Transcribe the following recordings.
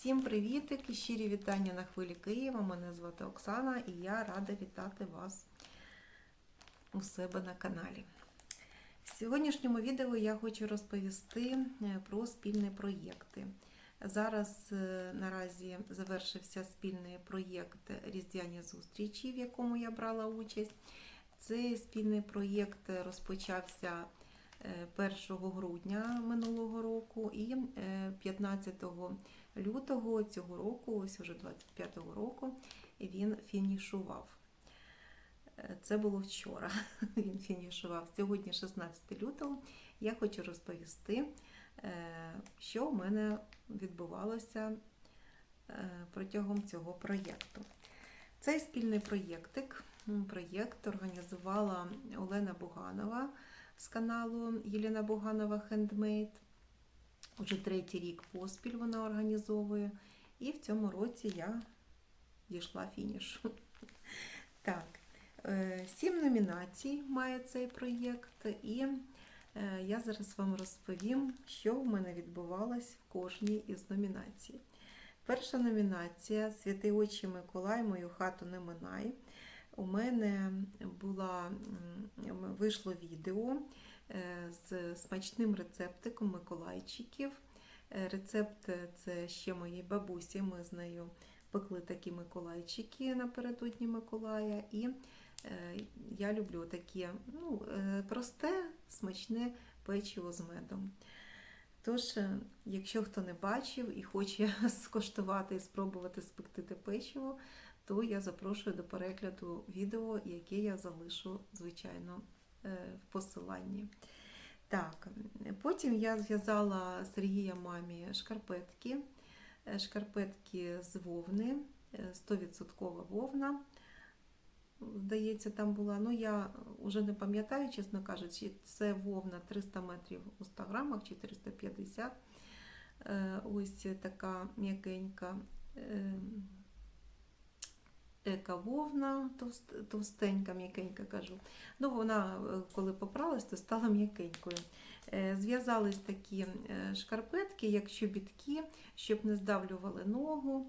Всім привітик і щирі вітання на хвилі Києва. Мене звати Оксана і я рада вітати вас у себе на каналі. В сьогоднішньому відео я хочу розповісти е, про спільні проєкти. Зараз е, наразі завершився спільний проєкт Різдвяні зустрічі, в якому я брала участь. Цей спільний проєкт розпочався е, 1 грудня минулого року і е, 15 лютого цього року, ось уже 25-го року, він фінішував. Е, Це було вчора. Він фінішував. Сьогодні, 16 лютого, я хочу розповісти, е, що в мене відбувалося е, протягом цього проєкту. Цей спільний проєктик, проєкт організувала Олена Буганова з каналу Єлена Буганова Хендмейд. Уже третій рік поспіль вона організовує. І в цьому році я дійшла фінішу. Так, е, сім номінацій має цей проєкт, і е, я зараз вам розповім, що в мене відбувалось в кожній із номінацій. Перша номінація Святий Очі Миколай, мою хату не минай. У мене була, вийшло відео з смачним рецептиком Миколайчиків. Е, Рецепт е, це ще моїй бабусі. Ми з нею пекли такі Миколайчики напередодні Миколая. І е, я люблю таке ну, е, просте, смачне печиво з медом. Тож, е, якщо хто не бачив і хоче скоштувати і спробувати спекти те печиво, то я запрошую до перегляду відео, яке я залишу, звичайно, е, в посиланні. Так, потім я зв'язала Сергія мамі шкарпетки. Е, Шкарпетки з вовни, е, 100% вовна. Здається, там була. Ну, я вже не пам'ятаю, чесно кажучи, це вовна 300 метрів у 100 грамах чи 350. Е, Ось така м'якенька е, ека вовна, товстенька, м'якенька кажу. Ну, вона, е, коли попралась, то стала м'якенькою. Е, Зв'язались такі е, шкарпетки, як чобітки, щоб не здавлювали ногу,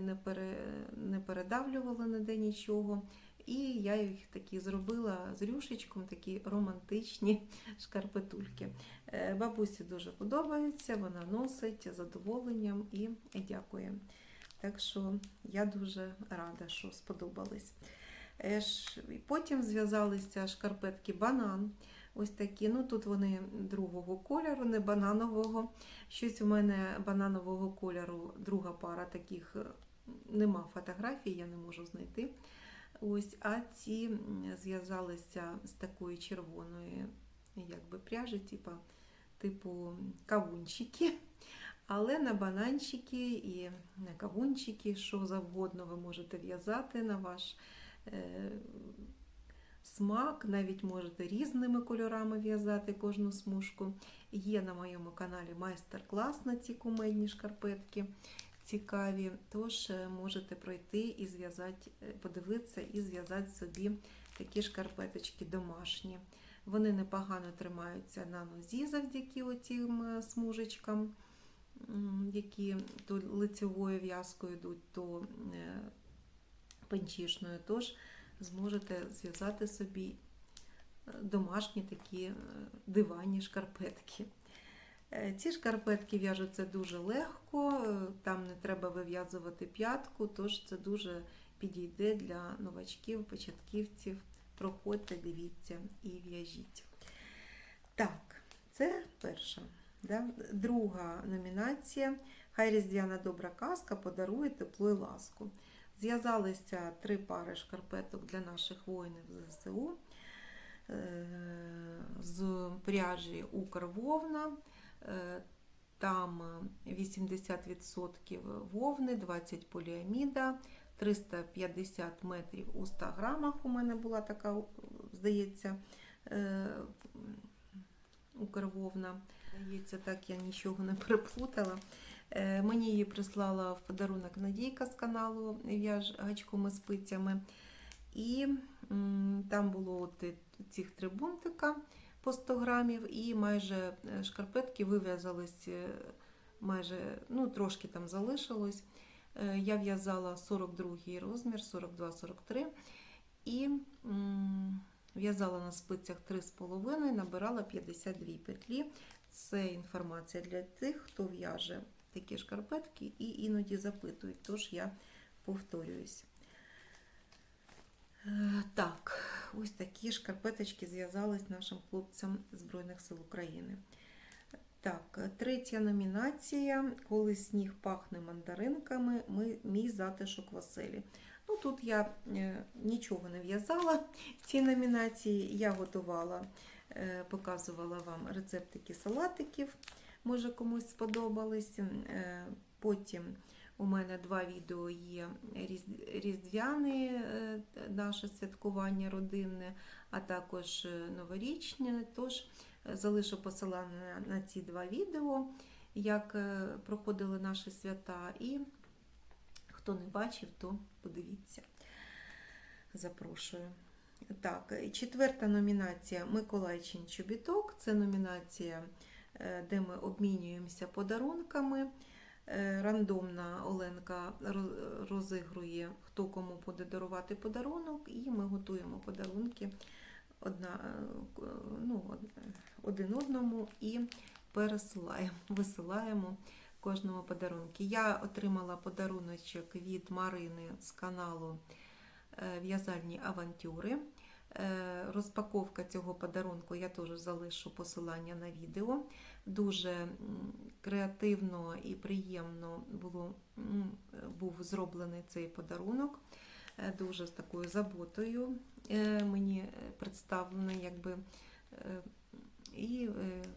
не, пере, не передавлювали ніде нічого. І я їх такі зробила з рюшечком, такі романтичні шкарпетульки. Бабусі дуже подобаються, вона носить задоволенням і дякує. Так що я дуже рада, що сподобались. Е, Потім зв'язалися шкарпетки банан. Ось такі. Ну тут вони другого кольору, не бананового. Щось у мене бананового кольору, друга пара таких е, нема фотографій, я не можу знайти. Ось, а ці зв'язалися з такої червоної якби, пряжі, типу, типу кавунчики. Але на бананчики і на кавунчики, що завгодно ви можете в'язати на ваш е, смак, навіть можете різними кольорами в'язати кожну смужку. Є на моєму каналі майстер-клас на ці кумедні шкарпетки цікаві, тож е, можете пройти і зв'язати, е, подивитися і зв'язати собі такі шкарпеточки домашні. Вони непогано тримаються на нозі завдяки оцим е, смужечкам, які то лицевою в'язкою йдуть, то е, панчішною. Тож зможете зв'язати собі е, домашні такі е, диванні шкарпетки. Ці шкарпетки в'яжуться дуже легко, там не треба вив'язувати п'ятку, тож це дуже підійде для новачків, початківців. Проходьте, дивіться і в'яжіть. Так, це перша. Да? Друга номінація. Хай різдвяна добра казка подарує тепло і ласку. Зв'язалися три пари шкарпеток для наших воїнів ЗСУ е, з пряжі Укрвовна. Е, Там 80% вовни, 20 поліаміда, 350 метрів у 100 грамах. У мене була така, здається, е, Укрвовна. Здається, так я нічого не переплутала. Е, Мені її прислала в подарунок Надійка з каналу В'яж гачком і спицями. І там було от цих три бунтика по 100 грамів, і майже е, шкарпетки вив'язались е, майже ну, трошки там залишилось. Я в'язала 42 розмір, 42-43 і в'язала на спицях 3,5, набирала 52 петлі. Це інформація для тих, хто в'яже такі шкарпетки і іноді запитують, тож я повторююсь. Е, Так, ось такі шкарпеточки зв'язались нашим хлопцям Збройних сил України. Так, е, третя номінація. Коли сніг пахне мандаринками, ми, мій затишок в оселі. Ну, тут я е, нічого не в'язала в цій номінації. Я готувала, показувала вам рецептики салатиків. Може комусь сподобались. Е, потім у мене два відео є різдвяне е, наше святкування родинне, а також е, новорічне. Тож е, залишу посилання на ці два відео, як е, проходили наші свята. І хто не бачив, то подивіться. Запрошую. Так, четверта номінація Миколайчин Чобіток. Це номінація, е, де ми обмінюємося подарунками. Е, Рандомна Оленка розігрує, хто кому буде дарувати подарунок, і ми готуємо подарунки одна, е, ну, один одному і пересилаємо, висилаємо кожному подарунки. Я отримала подаруночок від Марини з каналу е, В'язальні авантюри. Е, Розпаковка цього подарунку я теж залишу посилання на відео. Дуже креативно і приємно було, був зроблений цей подарунок. Е, Дуже з такою заботою е, мені представлений, якби. І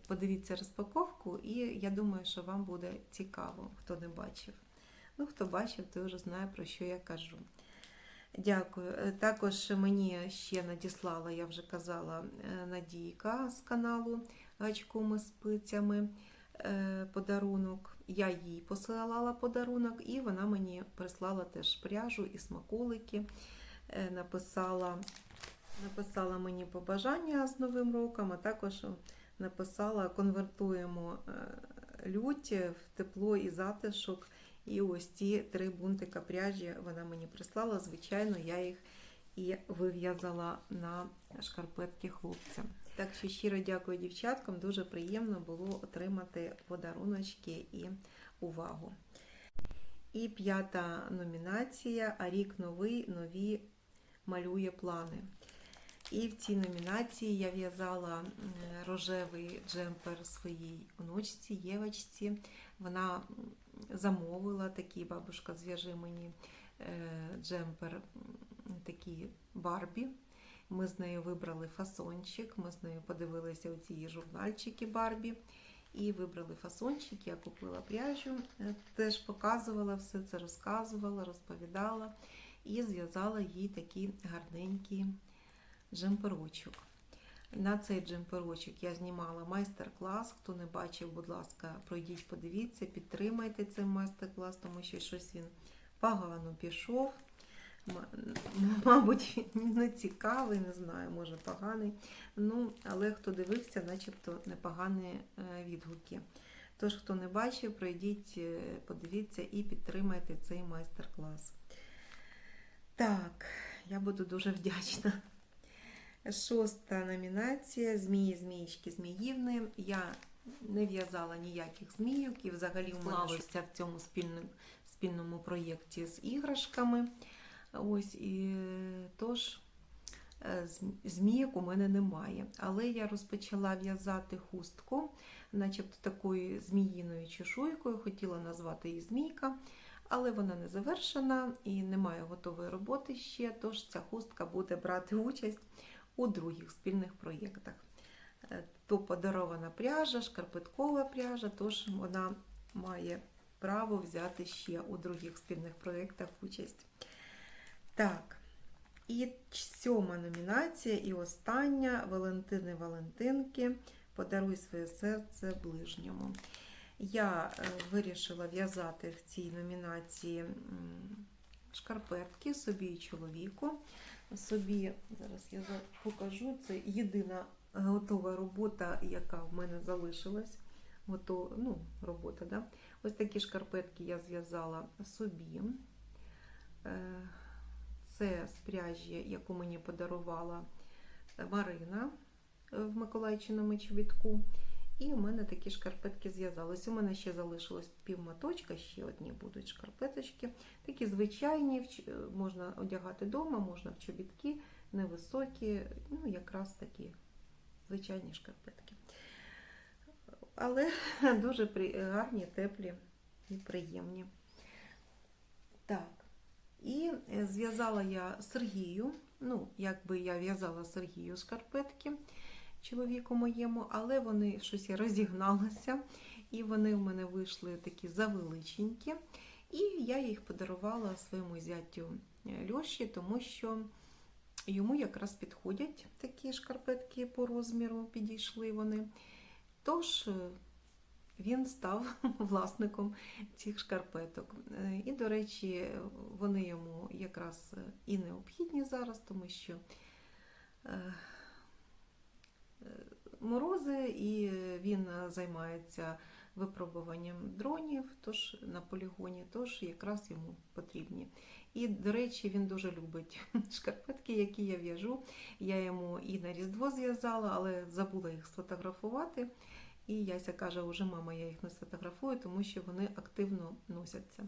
подивіться розпаковку, і я думаю, що вам буде цікаво, хто не бачив. Ну, хто бачив, той вже знає, про що я кажу. Дякую. Е, Також мені ще надіслала, я вже казала, е, Надійка з каналу Гачком з спицями е, подарунок. Я їй посилала подарунок, і вона мені прислала теж пряжу і смаколики. Написала, написала мені побажання з Новим роком, а також написала конвертуємо лють в тепло і затишок. І ось ці три бунтика пряжі вона мені прислала. Звичайно, я їх і вив'язала на шкарпетки хлопцям. Так що щиро дякую дівчаткам. Дуже приємно було отримати подаруночки і увагу. І п'ята номінація А рік новий, нові малює плани. І в цій номінації я в'язала рожевий джемпер своїй онучці, Євочці. Вона замовила такий бабушка, зв'яжи мені е, джемпер, такий Барбі. Ми з нею вибрали фасончик, ми з нею подивилися у ці журнальчики Барбі. І вибрали фасончик, я купила пряжу, е, теж показувала все це, розказувала, розповідала і зв'язала їй такий гарненький джемперочок. На цей джемперочок я знімала майстер-клас. Хто не бачив, будь ласка, пройдіть, подивіться, підтримайте цей майстер-клас, тому що щось він погано пішов. Мабуть, він не цікавий, не знаю, може поганий. Ну, але хто дивився, начебто непогані е, відгуки. Тож, хто не бачив, пройдіть, е, подивіться і підтримайте цей майстер-клас. Так, я буду дуже вдячна. Шоста номінація Змії, зміїчки, зміївни. Я не в'язала ніяких змійок і взагалі вклалася в цьому спільному, спільному проєкті з іграшками. Ось і тож е, змійок у мене немає. Але я розпочала в'язати хустку, начебто такою зміїною чешуйкою, хотіла назвати її змійка. Але вона не завершена і немає готової роботи ще, тож ця хустка буде брати участь у других спільних проєктах. Е, То подарована пряжа, шкарпеткова пряжа, тож вона має право взяти ще у других спільних проєктах участь. Так, і сьома номінація, і остання Валентини Валентинки. Подаруй своє серце ближньому. Я е, вирішила в'язати в цій номінації шкарпетки собі і чоловіку. Собі, зараз я покажу, це єдина готова робота, яка в мене залишилась. Готова, ну, робота, да? Ось такі шкарпетки я зв'язала собі. Е, Це з яку мені подарувала Марина в Миколайчиному чобітку. І у мене такі шкарпетки зв'язались. У мене ще залишилось півмоточка, ще одні будуть шкарпеточки. Такі звичайні, можна одягати вдома, можна в чобітки, невисокі, ну якраз такі звичайні шкарпетки. Але дуже гарні, теплі і приємні. Так. І е, зв'язала я Сергію, ну, якби я в'язала Сергію шкарпетки чоловіку моєму, але вони щось я розігналася, і вони в мене вийшли такі завеличенькі. І я їх подарувала своєму зятю е, Льоші, тому що йому якраз підходять такі шкарпетки по розміру, підійшли вони. Тож е, він став власником цих шкарпеток. Е, І, до речі, вони йому якраз і необхідні зараз, тому що морози, і він займається випробуванням дронів тож на полігоні, тож якраз йому потрібні. І, до речі, він дуже любить шкарпетки, які я в'яжу. Я йому і на Різдво зв'язала, але забула їх сфотографувати. І Яся каже, уже мама, я їх не сфотографую, тому що вони активно носяться.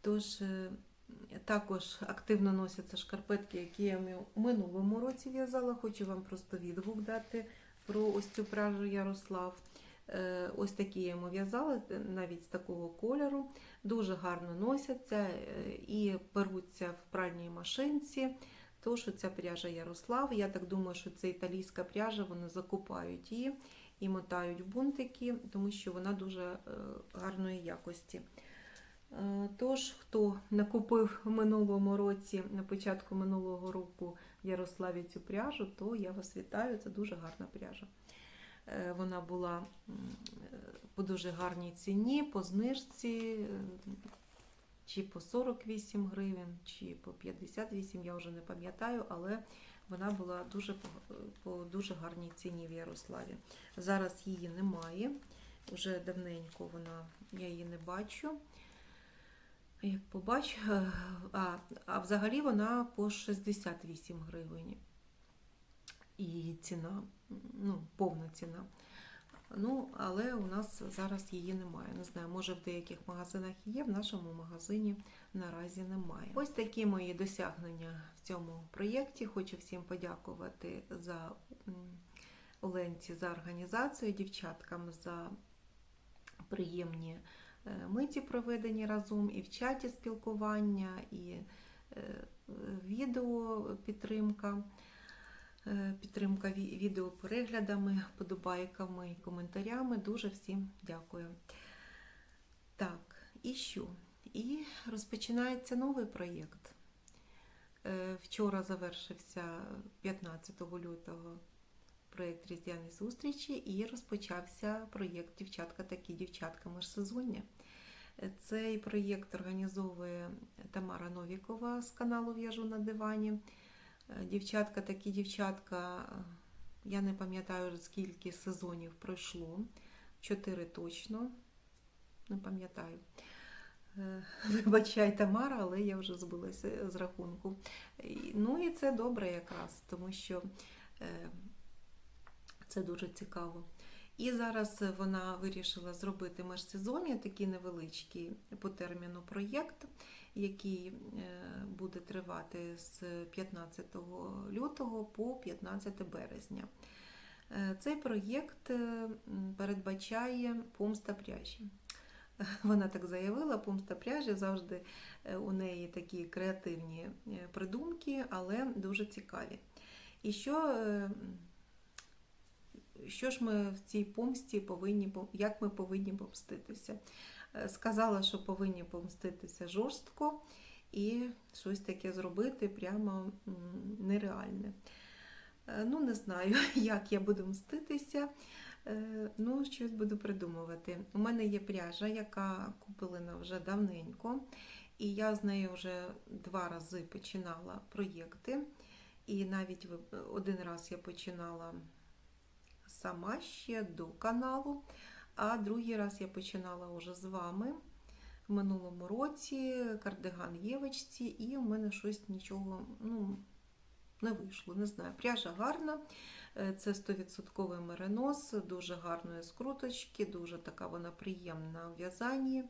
Тож е, також активно носяться шкарпетки, які я у минулому році в'язала. Хочу вам просто відгук дати про ось цю пряжу Ярослав. Е, Ось такі я йому в'язала, е, навіть з такого кольору. Дуже гарно носяться е, і беруться в пральній машинці. Тож ця пряжа Ярослав. Я так думаю, що це італійська пряжа, вони закупають її і мотають в бунтики, тому що вона дуже гарної якості. Е, Тож, хто накупив в минулому році, на початку минулого року в Ярославі цю пряжу, то я вас вітаю, це дуже гарна пряжа. Е, Вона була е, по дуже гарній ціні, по знижці, чи по 48 гривень, чи по 58, я вже не пам'ятаю, але вона була дуже по, дуже гарній ціні в Ярославі. Зараз її немає. Уже давненько вона, я її не бачу. Як побачу, е, а, а взагалі вона по 68 гривень. І ціна, ну, повна ціна. Ну, але у нас зараз її немає. Не знаю, може в деяких магазинах є, в нашому магазині наразі немає. Ось такі мої досягнення в цьому проєкті. Хочу всім подякувати за Оленці за організацію, дівчаткам за приємні миті проведені разом, і в чаті спілкування, і е, відео підтримка. Е, Підтримка відео переглядами, подобайками і коментарями. Дуже всім дякую. Так, і що? І розпочинається новий проєкт. Е, Вчора завершився 15 лютого проєкт Різдвяні зустрічі і розпочався проєкт Дівчатка такі дівчатка межсезоння. Цей проєкт організовує Тамара Новікова з каналу В'яжу на дивані. Е, Дівчатка такі дівчатка, е, я не пам'ятаю скільки сезонів пройшло. Чотири точно, не пам'ятаю. Е, Вибачай, Тамара, але я вже збилася з рахунку. Ну і це добре якраз, тому що це дуже цікаво. І зараз вона вирішила зробити межсезоння, такий невеличкий по терміну проєкт, який е, буде тривати з 15 лютого по 15 березня. Е, Цей проєкт е, передбачає помста пряжі. Вона так заявила, помста пряжі завжди у неї такі креативні придумки, але дуже цікаві. І що, що ж ми в цій помсті повинні, як ми повинні помститися? Е, Сказала, що повинні помститися жорстко і щось таке зробити прямо нереальне. Е, Ну, не знаю, як я буду мститися. Е, Ну, щось буду придумувати. У мене є пряжа, яка купилена вже давненько, і я з нею вже два рази починала проєкти. І навіть один раз я починала сама ще до каналу, А другий раз я починала вже з вами в минулому році кардиган Євочці, і у мене щось нічого ну, не вийшло. Не знаю. Пряжа гарна. Е, Це 100% меринос, дуже гарної скруточки, дуже така вона приємна в в'язанні.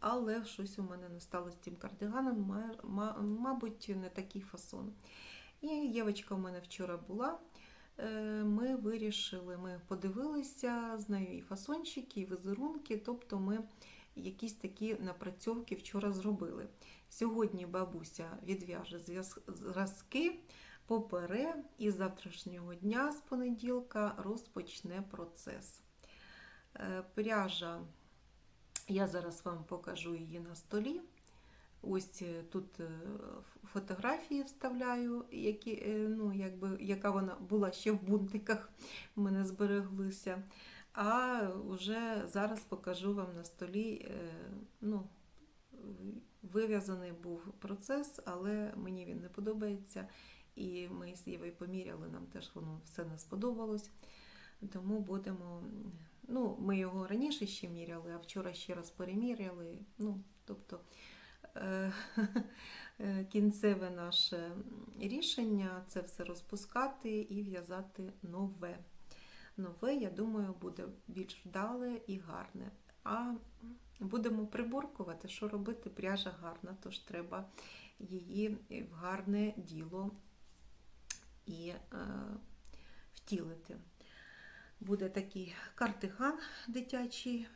Але щось у мене не стало з цим кардиганом, ма- ма- мабуть, не такий фасон. І Євочка у мене вчора була. Е, Ми вирішили, ми подивилися з нею і фасончики, і візерунки, тобто ми якісь такі напрацьовки вчора зробили. Сьогодні бабуся відв'яже зразки, попере, і з завтрашнього дня, з понеділка, розпочне процес. Е, Пряжа, я зараз вам покажу її на столі. Ось е, тут е, фотографії вставляю, які, е, ну, якби, яка вона була ще в бунтиках, в мене збереглися. А вже зараз покажу вам на столі. Ну, вив'язаний був процес, але мені він не подобається. І ми з Євою поміряли, нам теж воно все не сподобалось. Тому будемо. Ну, ми його раніше ще міряли, а вчора ще раз переміряли. Ну, тобто кінцеве наше рішення це все розпускати і в'язати нове. Нове, я думаю, буде більш вдале і гарне. А будемо приборкувати, що робити, пряжа гарна, тож треба її в гарне діло і е, втілити. Буде такий картиган дитячий,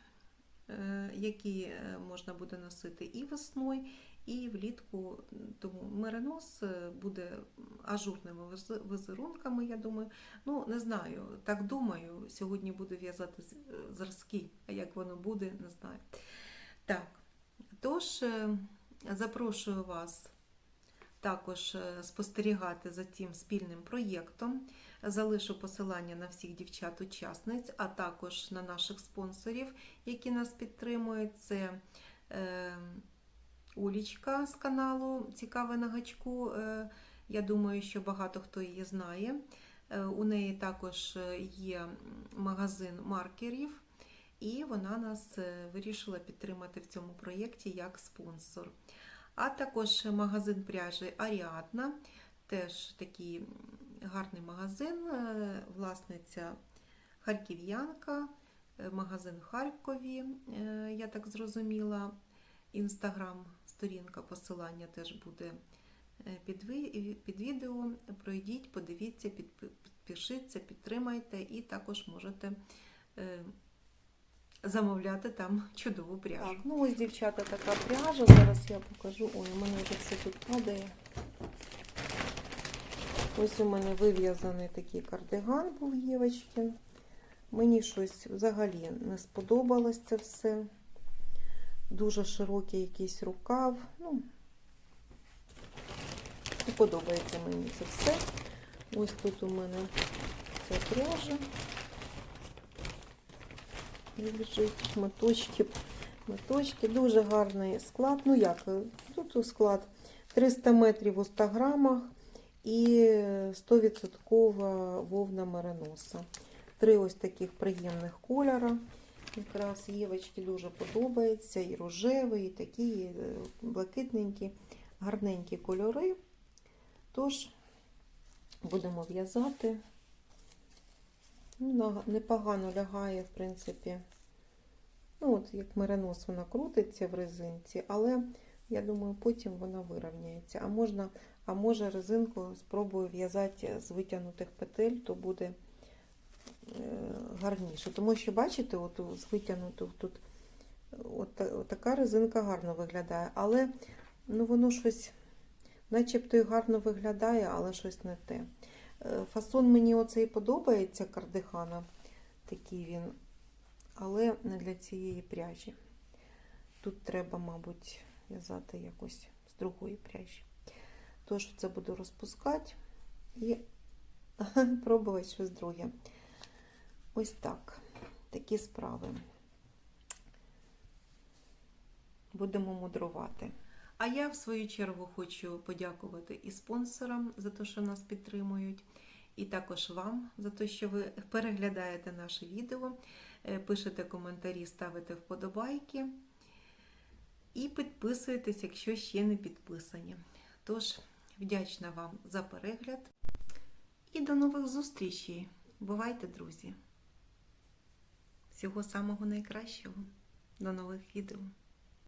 е, який е, можна буде носити і весною, і влітку. Тому меринос е, буде ажурними візерунками, я думаю. Ну, не знаю, так думаю. Сьогодні буду в'язати зразки, а як воно буде, не знаю. Так, тож запрошую вас також е, спостерігати за цим спільним проєктом. Залишу посилання на всіх дівчат-учасниць, а також на наших спонсорів, які нас підтримують. Це е, Улічка з каналу Цікаве на гачку. Е, я думаю, що багато хто її знає. Е, у неї також е, є магазин маркерів, і вона нас е, вирішила підтримати в цьому проєкті як спонсор. А також магазин пряжі Аріадна, теж такий гарний магазин, е, власниця харків'янка, е, магазин в Харкові, е, я так зрозуміла. Інстаграм, сторінка, посилання теж буде під, під відео. Пройдіть, подивіться, підпишіться, підтримайте і також можете замовляти там чудову пряжу. Так, ну ось, дівчата, така пряжа. Зараз я покажу. Ой, у мене вже все тут падає. Ось у мене вив'язаний такий кардиган був Євочки. Мені щось взагалі не сподобалось це все. Дуже широкий якийсь рукав. Ну, не подобається мені це все. Ось тут у мене ця пряжа. Лежить моточки, моточки, дуже гарний склад. Ну як, тут склад 300 метрів у 100 грамах і 100% вовна мериноса. Три ось таких приємних кольора. Якраз Євочки дуже подобається. І рожевий, і такі і е, блакитненькі, гарненькі кольори. Тож будемо в'язати. Ну, непогано лягає, в принципі. Ну, от як меринос вона крутиться в резинці, але я думаю, потім вона вирівняється. А можна, а може резинку спробую в'язати з витягнутих петель, то буде е, гарніше. Тому що, бачите, от з витягнутих тут от, от така резинка гарно виглядає, але ну, воно щось, начебто і гарно виглядає, але щось не те. Фасон мені оцей подобається кардихана, такий він, але не для цієї пряжі. Тут треба, мабуть, в'язати якось з другої пряжі. Тож це буду розпускати і пробувати щось друге. Ось так. Такі справи. Будемо мудрувати. А я, в свою чергу, хочу подякувати і спонсорам за те, що нас підтримують, і також вам за те, що ви переглядаєте наше відео. е, пишете коментарі, ставите вподобайки і підписуєтесь, якщо ще не підписані. Тож, вдячна вам за перегляд і до нових зустрічей. Бувайте, друзі! Всього самого найкращого. До нових відео!